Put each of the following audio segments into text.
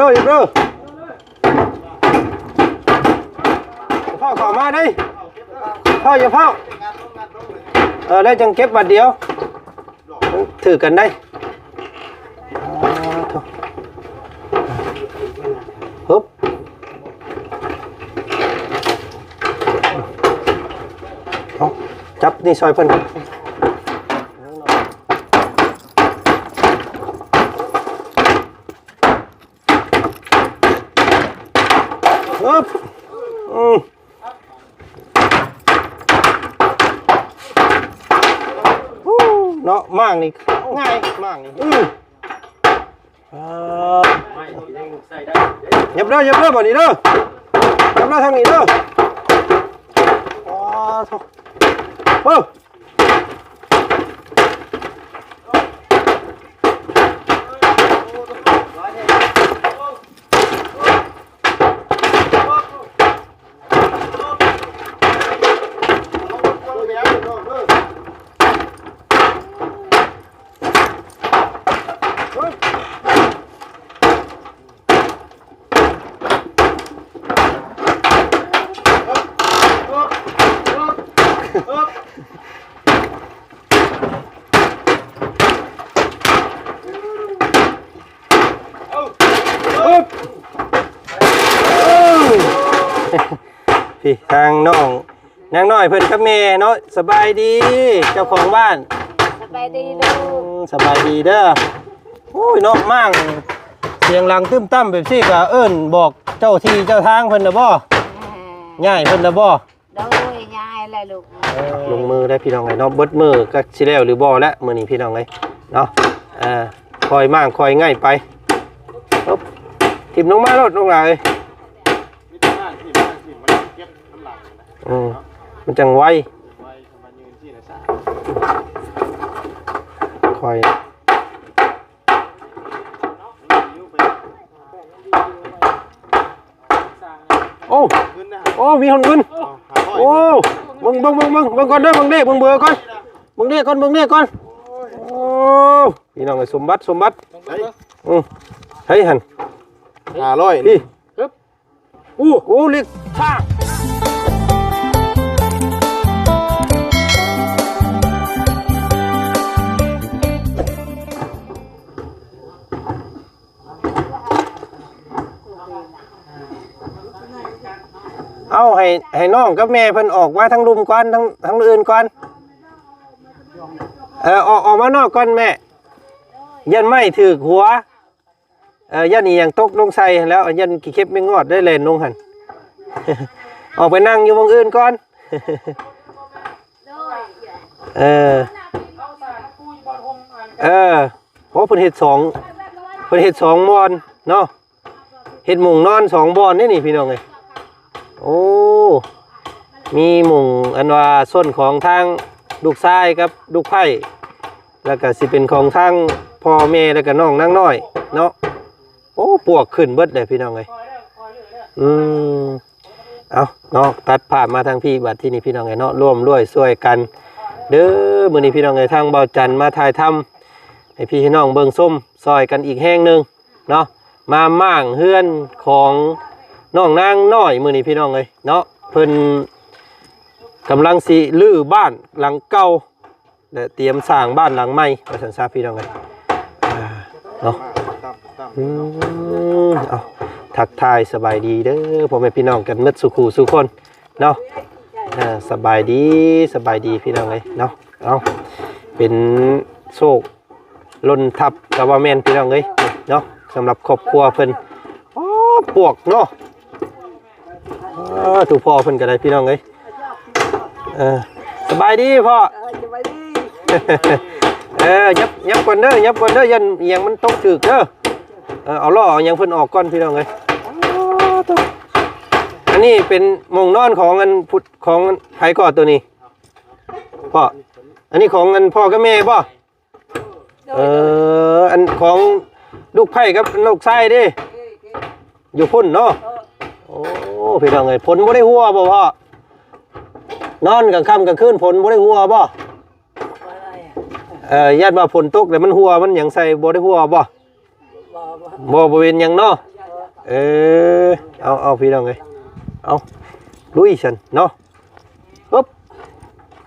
เร็วหยิบเร็วพ่อขอมาดิพ่ออย่าพ่อเออได้วจังเก็บบัตรเดียว ถือกันได้อ่าโถ่ฮึบเอาจับนี่ซอยเพิ่น ฮึบอืมฮู้เนาะมากนี่ ง่ายมากนี่อืมเอ่อยับเด้อยับเด้อบ่นี้เด้อยับเด้อทางนี้เด้ออ๋อโถ่ เฮ้ยฮึบพี่ทางน้องนางน้อยเพิ่นกับแม่เนาะสบายดี เจ้าของบ้านสบายดีลูกอืมสบายดีเด้อโอ้ยเนาะมั่งเสียงหลังตึ้มตั้มแบบซี่ก็เอิ้นบอกเจ้าที่เจ้าทางเพิ่นน่ะบ่ง่ายเพิ่นน่ะบ่โดยยายเลยลูกลงมือได้พี่น้องไงเนาะเบิดมือก็สิแล้วหรือบ่แล้วมื้อนี้พี่น้องไงเนาะเอ่าคอยมั่งคอยง่ายไปปึ๊บ ทิ่มลงมาโลดลงหลายอืมมันจังไวคอยโอ้โอ้มีคนขึ้นโอ้เบิ่งเบิ่งเบิ่งเบิ่งเบิ่งก่อนเด้อเบิ่งเด้เบิ่งเบื่อก่อนเบิ่งเด้ก่อนเบิ่งเด้ก่อนโอ้พี่น้องไอ้สมบัติสมบัติอืมเฮ้ยหัน ห้าร้อยพี่อู้โอ้เรียกช่างเอาให้ให้น้องกับแม่เพิ่นออกมาทั้งรุมก่อนทั้งทั้งอื่นก่อนเออออกออกมานอกก่อนแม่ยันไม่ถือกหัว เออยันนี่ยังตกลงใส่แล้วยันกี่เข็บไม่งอดได้เลยลงหันออกไปนั่งอยู่วงอื่นก่อนเออเออเพราะเพิ่นเฮ็ดสองเพิ่นเฮ็ดสองบอนเนาะเฮ็ดหมุงนอนสองบอนนี่นี่พี่น้องเอ้ยโอ้มีหมุงอันว่าส้นของทางลูกชายกับลูกไผ่แล้วก็สิเป็นของทางพ่อแม่แล้วก็น้องนางน้อยเนาะ อ้ปวกขึ้นเบิดเลยพี่น้องเลยอืมเอาเนาะตัดภาพมาทางพี่บัดที่นี่พี่น้องไงเนาะร่วมด้วยช่วยกัน เด้อมื้อนี้พี่น้องไงทางเบาจันมาถ่ายทำให้พี่น้องเบิ่งส้มซอยกันอีกแห้งหนึ่งเนาะมาม่างเฮือนของน้องนางน้อยมื้อนี้พี่น้องเลยเนาะเพิ่นกำลังสิลื้อบ้านหลังเก่าและเตรียมสร้างบ้านหลังใหม่ว่าซั่นซะพี่น้องเลยเนาะ อืมเอาทักทายสบายดีเด้อพ่อแม่พี่น้องกันหมดสุขูสุคนเนาะอ่าสบายดีสบายดีพี่น้องเลยเนาะเอาเป็นโชคลนทับกับว่าแมนพี่น้องเลยเนาะสำหรับครอบครัวเพิ่นอ๋อปวกเนาะอ๋อถูกพ่อเพิ่นก็ได้พี่น้องเลยเออสบายดีพ่อสบายดีเออยับยับก่อนเด้อยับก่อนเด้อยันเอียงมันตกถึกเด้อ เออเอาล้อเอาหยังเพิ่นออกก่อนพี่น้องเอ้ยอันนี้เป็นหมองนอนของอันพุทธของไผก่อตัวนี้พ่ออันนี้ของอันพ่อกับแม่ป่ะเอออันของลูกไผ่กับลูกไส้เดิอยู่พุ่นเนาะโอ้พี่น้องเอ้ยผลบ่ได้หัวบ่พ่อนอนกลางค่ำกลางคืนผลบ่ได้หัวบ่เอ่อญาติว่าฝนตกแต่มันหัวมันหยังใส่บ่ได้หัวบ่ บ่บ่เป็นหยังเนาะโอ้เออเอาเอาพี่น้องเลยเอาลุยฉันเนาะฮึบ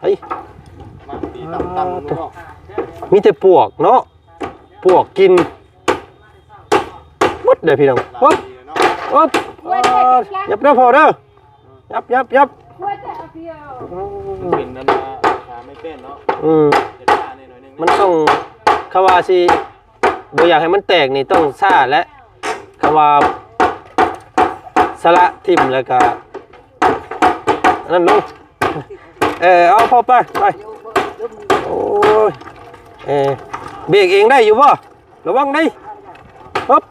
เฮ้ยมาตีต่ำต่ำเนาะมีแต่ปวกเนาะปวกกินหมดเลยพี่น้องวับดีเนาะวับยับเด้อพอเด้อยับยับยับมันเป็นนั่นนะขาไม่เป็นเนาะอืมเจ็ดขาเนี่ยหน่อยนึงมันต้องคาวาสิ บ่อยากให้มันแตกนี่ต้องซ่าและคาวาสละทิมแล้วก็อันนั่นลงเออเอาพอไปไปโอ้ยเออเบรกเองได้อยู่ป่ะระวังได้ปึ๊บ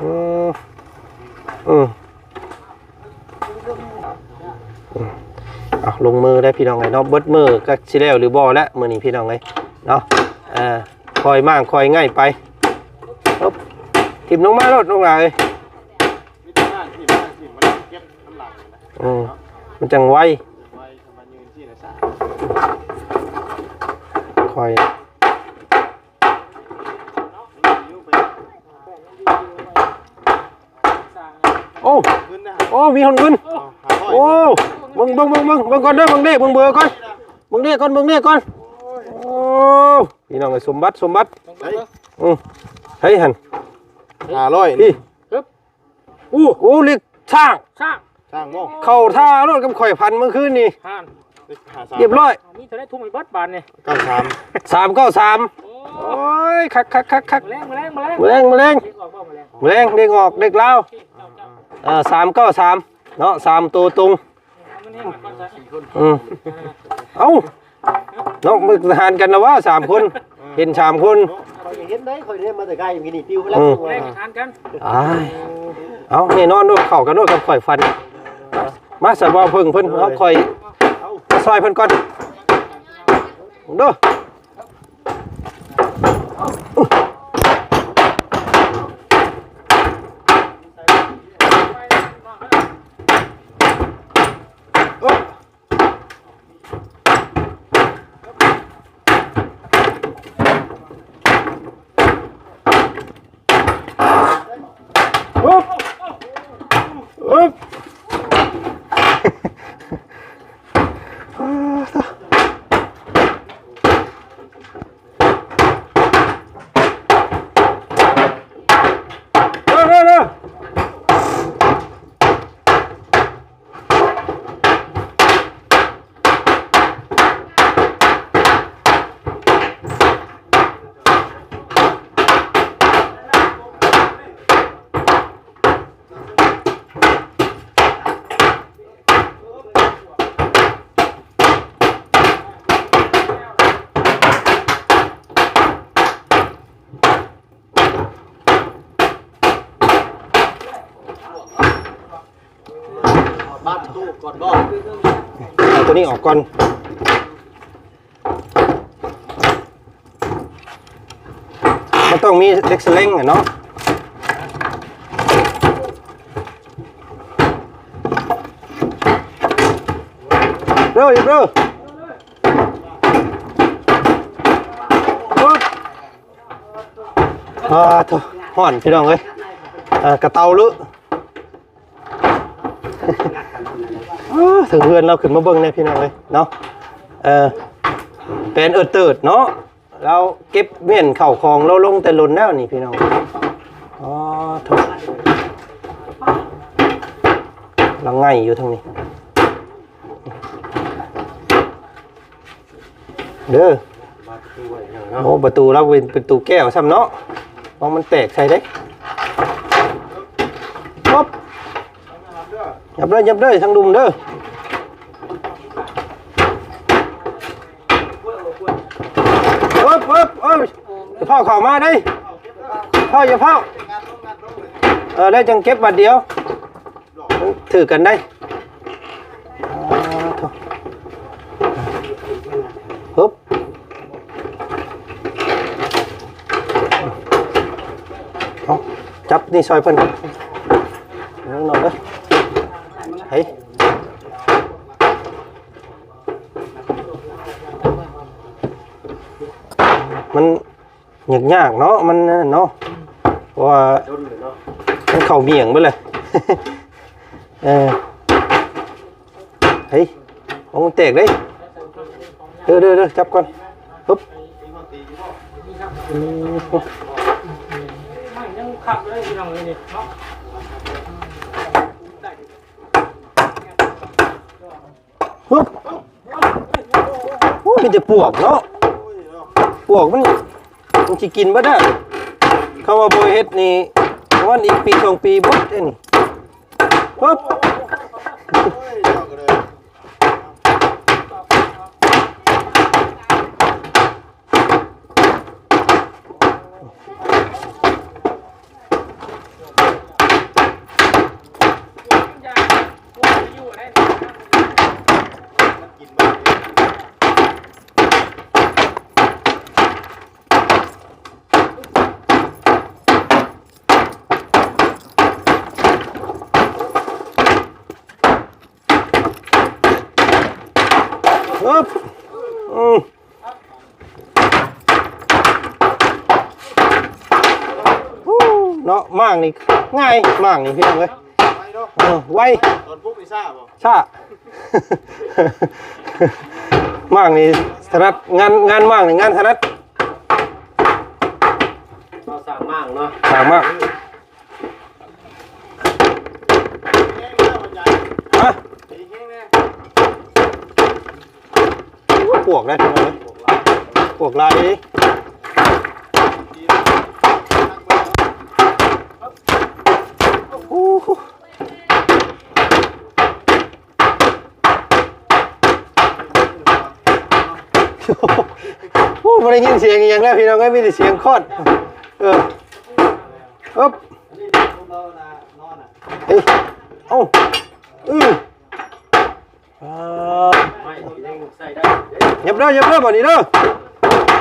อืมอืมอืมเอาลงมือได้พี่น้องไงเนาะเบิดมือก็สิแล้วหรือบ่แล้วมือนี้พี่น้องไงเนาะเอ่า คอยมากคอยง่ายไปปึ๊บทิ่มลงมารถลงมาเลยวิธีการที่มันที่มันเก็บน้ำหลังนะอืมมันจังไวไว้ทำมันยืนที่นะสาคอยยิ้วไปโอ้ขึ้นนะโอ้มีคนเงินหาโอ้เบิ่งเบิ่งเบิ่งเบิ่งเบิ่งก่อนเด้อเบิ่งเด้เบิ่งเบอร์ก่อนเบิ่งเด้ก่อนเบิ่งเด้ก่อนโอ้ พี่น้องไอ้สมบัติสมบัติเฮ้ยอืมเฮ้ยหันหาร้อยพี่อู้โอ้เรียกช่างช่างช่างโม่เข้าท่ารถกับข่อยพันเมื่อคืนนี่ห่านหาสามเรียบร้อยมีเธอได้ทุ่มไอ้บัดบานเนี่ยเก้าสามสามเก้าสามโอ้โอ้ยคักคักคักคักแมลงแมลงแมลงแมลงแมลงเด็กออกบ่แมลงแมลงเด็กออกเด็กเล่าวเจ้าเจ้าเอ่าสามเก้าสามเนาะสามตัวตรงมันให้หมาก่อนซะอืมเอ้า เนาะมึงหารกันนะว่าสามคน เห็นสามคนคอยเห็นได้คอยเห็นมาแต่ไกลอย่างนี้นี่ติวไปแล้วอืมแมลงทานกันอ้ายเอานี่นอนด้วยเข่ากันด้วยกับข่อยฟัน มาสัตว์ว่าเพิ่งเพิ่นเอาข่อยมาซอยเพิ่นก่อนเด้ ก่อนก่อนตัวนี้ออกก่อนมันต้องมีเล็กสเล้งอะเนาะเร็วอีกเร็วอ่าโถห่อนพี่น้องเอ้ยอ่ากระเตาลึเออ ถึงเพื่อนเราขึ้นมาเบิ่งในพี่น้องเลยเนาะเออเป็นเอิดเติดเนาะเราเก็บเม่นเข่าของเราลงแต่ลนแล้วนี่พี่น้องอ๋อถูกเราง่ายอยู่ทางนี้ เด้อโอ้ประตูเราเป็นประตูแก้วซ้ำเนาะมองมันแตกใส่ได้ป๊บ ยับเลยยับเลยทางดุมเด้อเอ๊บเอ๊บเอ๊บอย่าพ่อเข่ามาได้พ่ออย่าพ่อเออได้จังเก็บบัดเดียว ถือกันได้ฮึบจับนี่ซอยเพิ่นน้องนอนเด้อ เฮ้ยมัน ยากยากเนาะมันเนาะเพราะว่ามันเข่าเมียงไปเลยเออเฮ้ยเอามันแตกเลยเด้อเด้อเด้อจับก่อนปึ๊บอืมไม่ยังขับเลยพี่น้องเลยนี่เนาะปึ๊บโอ้มันจะปวกเนาะปวกมัน มันจะกินบ่ได้เขาว่าโบยเฮ็ดนี่วันอีกปีสองปีบดเด้นี่ปุ๊บอืมฮู้ เนาะมากนี่ง่ายมากนี่พี่น้องเอ้ยไปเนาะเออไวตอนปุ๊บไปซ่าบ่ชามากนี่ถนัดงานงานมากนี่งานถนัดเราสั่งมากเนาะถามมากแห้งแล้วมันใหญ่ฮะตีแห้งแน่ปวกได้พี่น้องเอ้ยปวกลายดิ ตีแล้วตั้งไว้เนาะ โอ้โอ้ไม่ได้ยินเสียงอย่างแล้วพี่น้องเอ้ยมีแต่เสียงคอดเอออ๊บเอ้ยเอ้าอืออ่าไม่ตีแห้งใส่ได้ยับเด้อยับเด้อบ่นี้เด้อ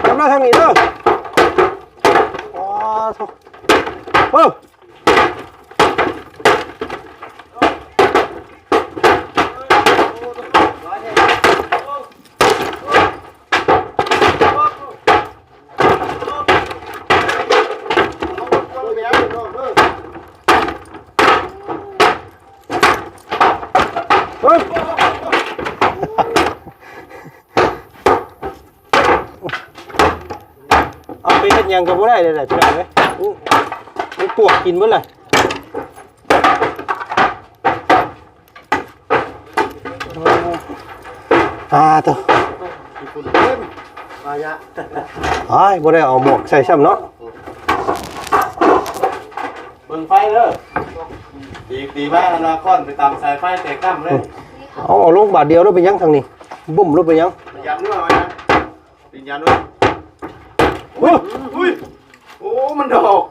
ยับเด้อทางนี้เด้อว้าโอ้าเอาไปเอาไปเอาเด้อ เฮ้ยเอาไปเฮ็ดห ยังก็บ่ได้เลยแหละพี่น้องเอ้ยอู้มันปวกกินเบิดเลยอ่าตัวมีคุณเพิ่มมายะอ้ายบ่ได้เอาหมวกใส่ซ้ำเนาะเบิ่งไฟเด้อตีตีบ้าอนาคอนไปตามสายไฟแตกตั้มเลยเอาเอาลงบาทเดียวแล้วไปยังทางนี้บุ่มรถไปยัง ยันด้วยไว้นะปิญญาณด้วย อุ้ยอุ้ยโอ้ มันดอก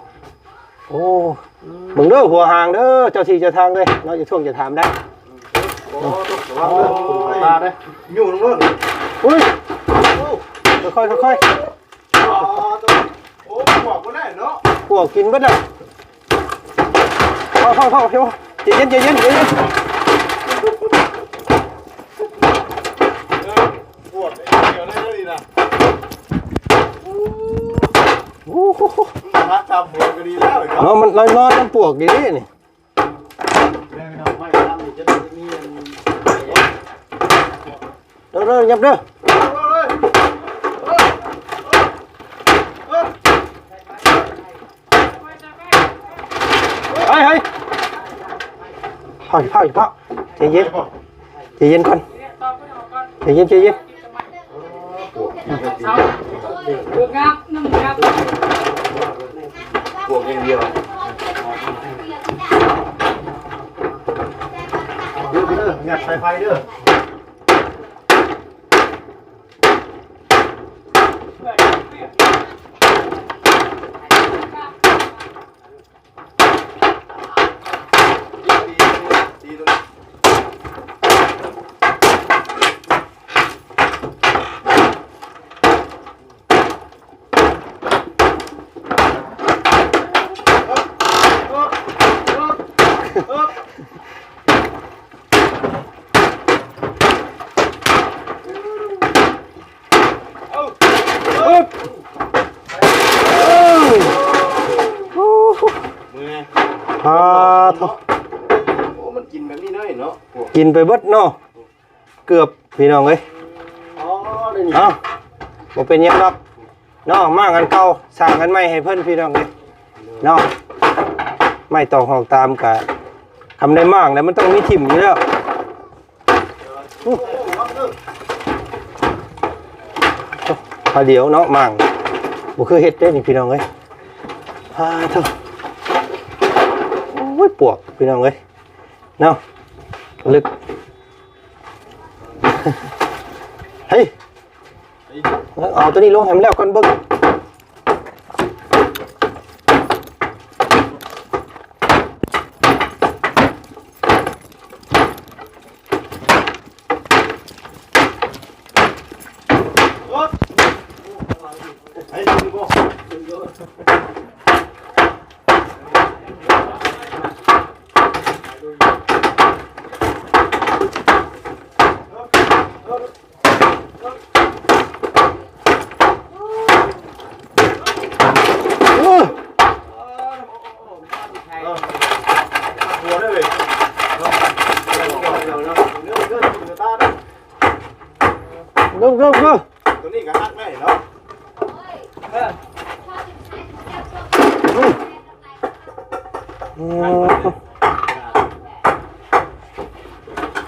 โอ้มึงเด้อหัวหางเด้อเจ้าที่เจ้าทางเด้อเนาะจะช่วงจะถามได้โอ้ระวังเด้อคุณตาเด้ออยู่ตรงนู้นอุ้ยค่อยๆค่อยอ๋อตัวโอ้บอกก็ได้เนาะๆพวกกินเบิดอะเข้าเข้าเข้าเดี๋ยวใจเย็นใจเย็นใจเย็น ปวดเกี่ยวได้เลยนะ โอ้โห พักทำหัวก็ดีแล้วเนาะมันลอยนอนมันปวกดีนี่ไม่ทำจะมีเด้อเด้อยับเด้อเฮ้ยเฮ้ยพ่อพ่อพ่อใจเย็นใจเย็นก่อนใจเย็นใจเย็นเบือกงามน้ำงามปวกอย่างเดียวเด้อเด้องัดสายไฟเด้อ กกินไปเบิดเนาะเกือบพี่น้องเอ้ยอ๋อได้นี่เอ้าบ่เป็นหยังดอกเนาะมากันเก่าสร้างกันใหม่ให้เพิ่นพี่น้องเอ้ยเนาะไม่ต้องหอกตามกะทำได้มากแล้วมันต้องมีถิ่มอยู่แล้วอู้พาเดี๋ยวเนาะมั่งบ่คือเฮ็ดได้นี่พี่น้องเอ้ยพาเถอะโอ้ยปวกพี่น้องเอ้ยเนาะ ลึก เฮ้ย เอาตัวนี้ลงแฮมแล้วก่อนเบิ้ง ไอ้ดูบ่ เออ หัวได้เลยเนาะเดี๋ยวเดี๋ยวเนาะเนื้อเนื้อเนื้อตาเนาะ เริ่มเริ่มเริ่ม ตัวนี้ก็ฮักได้เนาะ อืม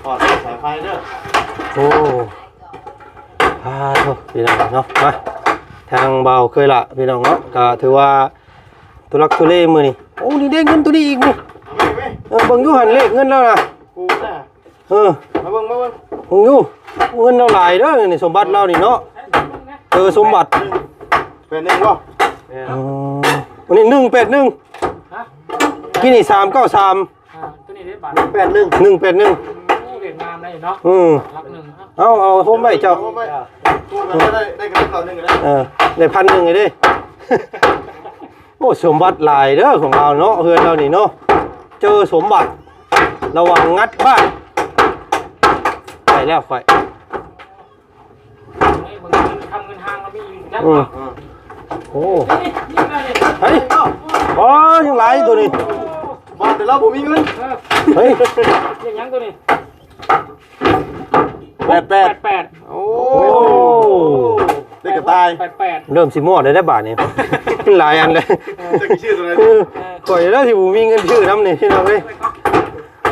ถอดสายไฟเด้อ โอ้พาโทพี่น้องเนาะมาทาง เบาเคยละพี่น้องเนาะก็ถือว่าตุลักตุเลมือนี่โอ้นี่ได้เงินตัวนี้อีกนี่เอาไปไหมเออเบิ่งอยู่หันเลขเงินแล้วนะกูน่ะเออมาเบิ่งมาเบิ่งเบิ่งอยู่เงินเราหลายเด้อนี่สมบัติเรานี่เนาะเออสมบัติเป็นหนึ่งบ่อ๋อวันนี้หนึ่งเป็ดหนึ่งฮะพี่นี่สามเก้าสามอ่าตัวนี้ได้บาทแปดหนึ่งหนึ่งเป็ดหนึ่งโอ้เวียดนามได้เนาะอืมรักหนึ่งครับ เอาเอาผมไปเจ้ากูก็ได้ได้กันต่อหนึ่งก็ได้เออได้พันหนึ่งเลยดิ โอ้สมบัติหลายเด้อของเราเนาะเฮือนเรานี่เนาะ เจอสมบัติ ระวังงัดบ้านไปแล้วไฟไอ้บางทีทำเงินห้างแล้วมีอยู่นะอืมอืมโอ้นี่นี่มาเลยเฮ้ยอ๋อยังหลายตัวนี้บ้านแต่เราผมมีเงินเออเฮ้ย ยังยังตัวนี้ แปดแปแปดดแปดโอ้โอ้ได้กระตายแปดแปดเริ่มสิมอดเลยได้บาทนี่ หลายอันเลยจะกี่ชื่อตัวไหนเออก่อยแล้วที่ผมมีเงินชื่อน้ำนี่พี่น้องเอ้ย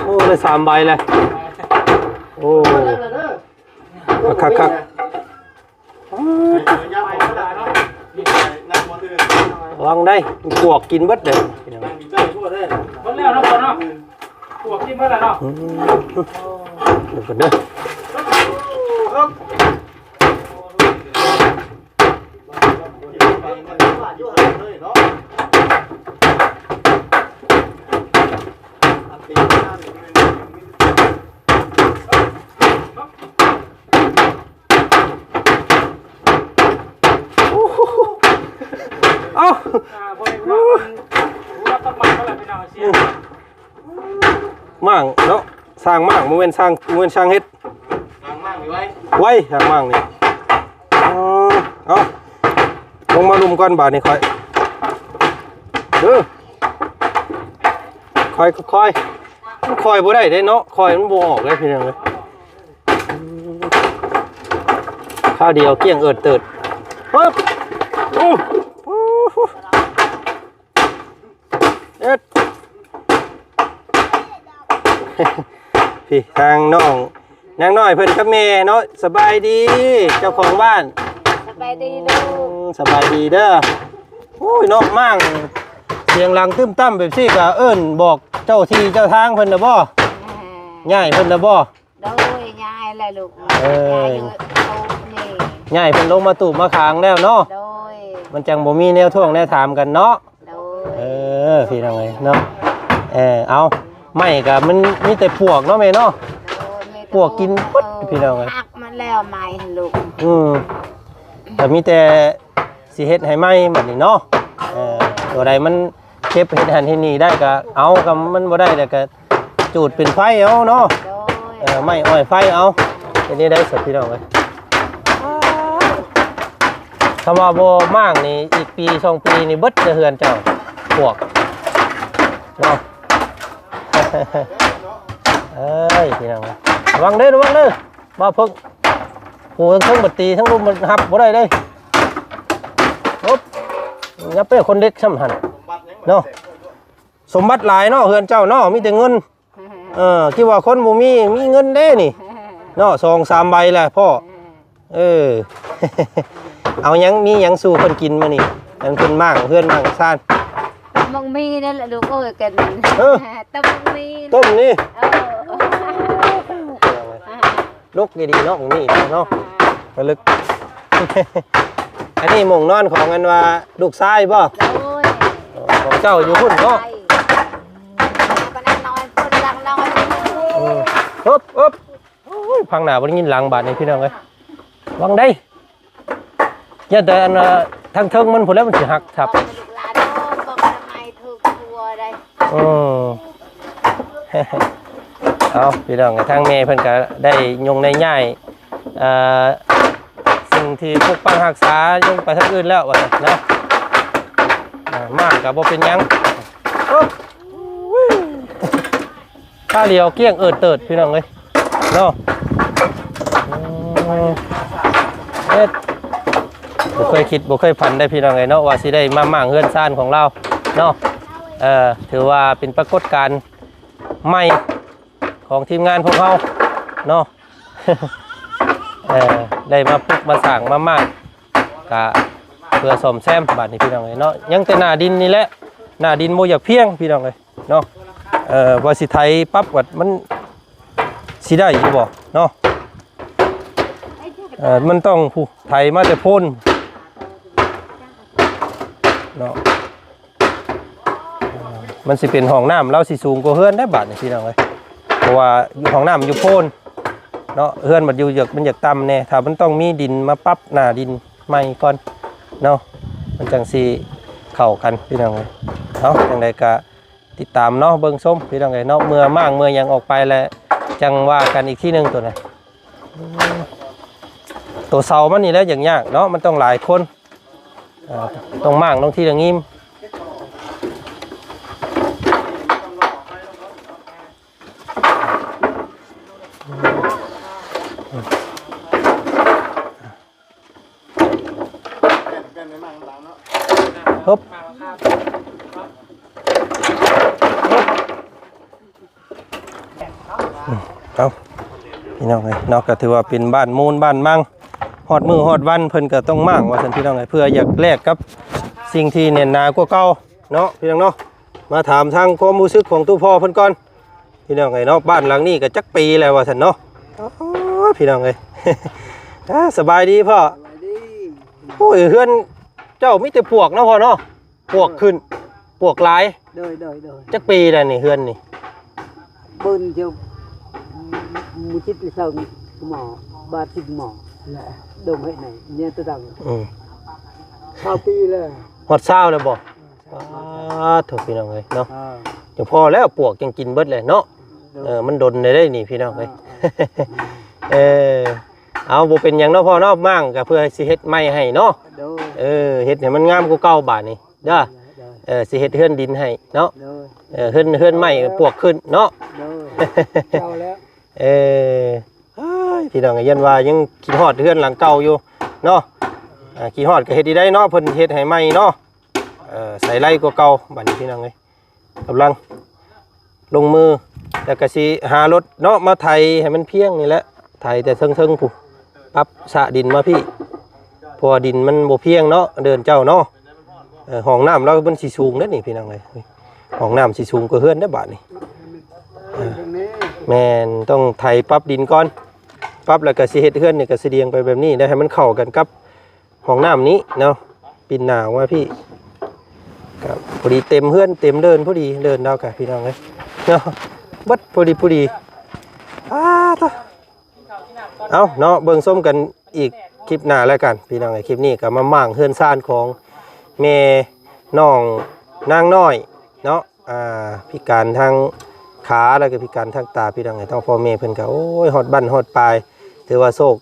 โอ้ได้สามใบเลยโอ้คักคักยาหอมได้เนาะนี่นั่งมอเตอร์ๆระวังได้ปวกกินเบิดเลยพี่น้องนั่งอยู่ใต้ทั่วได้หมดแล้วเนาะคนเนาะพวกที่เมื่อไหร่เนาะอืมเดี๋ยวก่อนเด้อ ครับเนาะเอ้าอ่าบริวารมันรู้ว่าต้องมาเท่าไหร่เป็นเอาเสียมั่งเนาะสร้างมั่งมันเป็นสร้างมันเป็นสร้างเฮ็ดนั่งมั่งอยู่ ไว้ไว้สร้างมั่งนี่อ๋อเอาลงมาลุมก่อนบาทนี่ค่อยเด้อค่อยค่อยมันค่อยบ่ได้เด้เนาะค่อยมันบ่ออกเลยพี่น้องเอ้ยข้าวเดียวเกี้ยงเอิดเติดปึ๊บอู้อู้หูเอ็ดพี่ทางน้อง นางน้อยเพิ่นกับแม่เนาะสบายดี เจ้าของบ้านสบายดีลูกอืมสบายดีเด้อโอ้ยเนาะมั่งเสียงหลังตึ้มตั้มแบบซี่ก็เอิ้นบอกเจ้าที่เจ้าทางเพิ่นน่ะบ่ย่ายเพิ่นน่ะบ่ โดยยายแหละลูกเอ้ย ยายอยู่โตนี่ย่ายเพิ่นลงมาตูบมาขางแล้วเนาะโดยมันจังบ่มีแนวท่วงแนวถามกันเนาะ โดเอยอพี่น้องเอ้ยเนาะเออเอาไม่ก็มันมีแต่พวกเนาะแม่เนาะ โดยมีแต่พวกกินปึ๊ดพี่น้องเอ้ยหักมันแล้วไหมลูกอืมแต่มีแต่สิเฮ็ดให้ไหมแบบนี้เนาะเออตัวใดมันเก็บเฮ็ดหันที่นี่ได้ก็เอากับมันบ่ได้แต่ก็จูดเป็นไฟเอาเนาะโดยเออไม่อ้อยไฟเอาอันนี้ได้สักพี่น้องเอ้ยคำว่าบ่มากนี่อีกปีสองปีนี่เบิดจะเฮือนเจ้าพวกเนาะเอ้ยพี่น้อง ระวังเด้อระวังเด้อบ่เพิ่งหูทั้งเทั้งบัดตีทั้งลุมมันหับบ่ได้เลยปุ๊บอย่าเป้คนเด็กช่ำหันเนาะสมบัติหลายเนาะเฮือนเจ้าเนาะมีแต่เงินเออคิดว่าคนบ่มีมีเงินเด้นี่เนาะสองสามใบแหละพ่อเออ เอาหยังมีหยังสู่คนกินมานี่อันเพิ่นมากเพื่อนมากซ่านมังมีนั่นแหละลูกเอ้ยกันเออตะมังมีต้มนี่เออ ลุกดีๆเนาะของนี่เนาะระลึก อันนี้หมองนอนของอันว่าลูกชายบ่ของเจ้าอยู่พุ่นเนาะอึบอ๊บพังหนาบ่ได้ยินหลังบาดนี่พี่น้องเอ้ยวังได้ย่าแต่อันทางเทิงมันพุ่นแล้วมันสิหักทับอ้บอกทำไมถูกทัวได้อืม เอาพี่น้องทางเมย์เพิ่นก็ได้ยงในย่ายสิ่งที่ปกปักรักษายงไปทางอื่นแล้วว่าซั่นะมากกับบ่เป็นยังข้าเดียวเกี้ยงเอิดเติดพี่น้องเอ้ยเนาะเอ็ดบ่เคยคิดบ่เคยฝันได้พี่น้องเอ้ยเนาะว่าสิได้มามั่างเฮือนซ่านของเราเนาะเออถือว่าเป็นปรากฏการณ์ใหม่ ของทีมงานของเขาเนาะเออได้มาปลุกมาสั่งมามากกะเพื่อสมแซมบาดนี้พี่น้องเลยเนาะยังแต่หน้าดินนี่แหละหน้าดินโมอยากเพียงพี่น้องเลยเนาะเอ่อว่าสิไทยปั๊บวัดมันสิได้อยู่บ่เนาะเอ่อมันต้องผู้ไทยมาแต่พ่นเนาะมันสิเป็นห้องน้ำเราสิสูงกว่าเฮือนได้บาทนี่พี่น้องเอ้ย ราะว่าอยู่ห้องน้ำอยู่โพนเนาะเฮือนมันอยู่อยากมันอยากต่ำแน่ถ้ามันต้องมีดินมาปั๊บหน้าดินใหม่ก่อนเนาะมันจังสิเข้ากันพี่น้องเอ้ยเนาะจังใดก็ติดตามเนาะเบิ่งส้มพี่น้องเอ้ยเนาะเมื่อมากเมื่อยังออกไปแล้วจังว่ากันอีกที่หนึ่งตัวน่ะตัวเสามันนี่แหล้วอย่างยากเนาะมันต้องหลายคนอ่าต้องมากต้องที่ละงิม ฮึบเอาพี่น้องเลยเนาะก็ถือว่าเป็นบ้านมูลบ้านมั่งฮอดมือฮอดวันเพิ่นก็ต้องมั่งว่าซั่นพี่น้องเลยเพื่ออยากแลกกับสิ่งที่เน่นหนากว่าเก่าเนาะพี่น้องเนาะมาถามทางความรู้สึกของตู้พ่อเพิ่นก่อนพี่น้องเลยเนาะบ้านหลังนี้ก็จักปีแล้วว่าซั่นเนาะโอ้ยพี่น้องเลยอ่าสบายดีพ่อโอ้ยเฮือน เจ้ามีแต่ปวกเนาะพ่อเนาะปวกขึ้นปวกหลายโดยโดยโดยจักปีแล้วนี่เฮือนนี่ปืนเดียวมูจิตลิเซงหมอบาติกหมอแหละดมให้ไหนเนี่ยตะดังอืมข้าวปีเลยฮอดเช้าแล้วบ่อ้าถูกพี่น้องเอ้ยเนาะอ่าเดี๋ยวพอแล้วปวกจังกินเบิดเลยเนาะเออมันดนได้ได้นี่พี่น้องเอ้ยเออเอาบ่เป็นหยังเนาะพ่อเนาะมั่งก็เพื่อสิเฮ็ดใหม่ให้เนาะโดย เออเฮ็ดให้มันงามกว่าเก่าบาดนี้เด้อโดยเออสิเฮ็ดเฮือนดินให้เนาะโดยเออเฮือนเฮือนใหม่ปวกขึ้นเนาะโดยเจ้าแล้วเออเอ้ยพี่น้องก็ยันว่ายังคิดฮอดเฮือนหลังเก่าอยู่เนาะอ่าคิดฮอดก็เฮ็ดดีได้เนาะเพิ่นเฮ็ดให้ใหม่เนาะเออใส่ไล่กว่าเก่าบัดนี้พี่น้องเอ้ยกำลังลงมือแล้วก็สิหารถเนาะมาไถให้มันเพียงนี่แหละไถแต่เทิงๆผู้ปรับสระดินมาพี่ เพราะว่าดินมันบ่เพียงเนาะเดินเจ้าเนาะเออห้องน้ำเรามันสิสูงเด้อนี่พี่น้องเอ้ยห้องน้ำสิสูงกว่าเฮือนได้อบาดนี้ตรงนี้แมนต้องไถปรับดินก่อนปรับแล้วก็สิเฮ็ดเฮือนนี่ก็สิเดียงไปแบบนี้ได้ให้มันเข้ากันกับห้องน้ำนี้เนาะปินหนาวว่าพี่ครับพอดีเต็มเฮือนเต็มเดินพอดีเดินดาวกับพี่น้องเลยเนาะบัดพอดีพอดีอ้าตะเอาเนาะเบิ่งส้มกันอีก คลิปหน้าแล้วกัน พี่น้องไอ้คลิปนี้ก็มามั่างเฮือนซ่านของแม่น้องนางน้อยเนาะอ่าพิการทางขาแล้วก็พิการทางตาพี่น้องไงต้องพ่อแม่เพิ่นก็โอ้ยฮอดบั้นฮอดปลายถือว่าโชค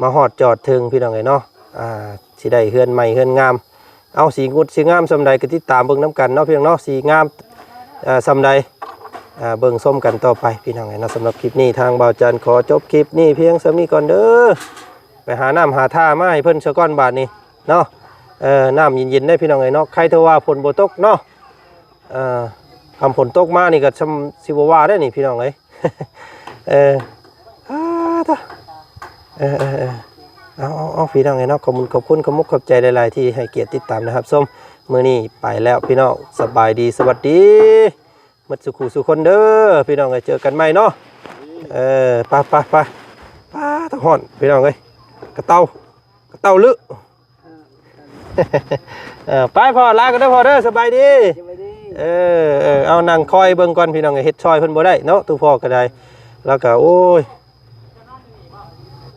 มาฮอดจอดถึงพี่น้องไงเนาะอ่าสิได้เฮือนใหม่เฮือนงาม เอาสีงดสีงามสำใดก็ติดตามเบิ่งน้ำกันเนาะพี่น้องเนาะสีงามอ่าสำใดอ่าเบิ่งส้มกันต่อไปพี่น้องไงเนาะสำหรับคลิปนี้ทางบ่าวจันขอจบคลิปนี้เพียงสมีก่อนเด้อ ไปหาน้ำหาท่ามาให้เพิ่นซะก่อนบาดนี้เนาะเออน้ำเย็นๆได้พี่น้องไงเนาะใครเทว่าฝนบ่ตกเนาะเอ่อคำฝนตกมานี่ก็ซำสิบว่าได้นี่พี่น้องเอ้ยเอออาท่าเออเออเอาเอาพี่น้องไงเนาะขอบคุณขอบคุณขอบมุกขอบใจหลายๆที่ให้เกียรติติดตามนะครับส้มมือนี้ไปแล้วพี่น้องสบายดีสวัสดีหมดสุขสุคนเด้อพี่น้องเอ้ยเจอกันใหม่เนาะเออไปไปไปไปตะหอนพี่น้องเอ้ย กระเตากระเตาลึเออไปพ่อลากันเด้อพ่อเด้อสบายดีจะไปดีเออเออเอานั่งคอยเบิ่งก่อนพี่น้องเอ้ยเฮ็ดซอยเพิ่นบ่ได้เนาะตู้พ่อก็ได้ แล้วก็โอ้ย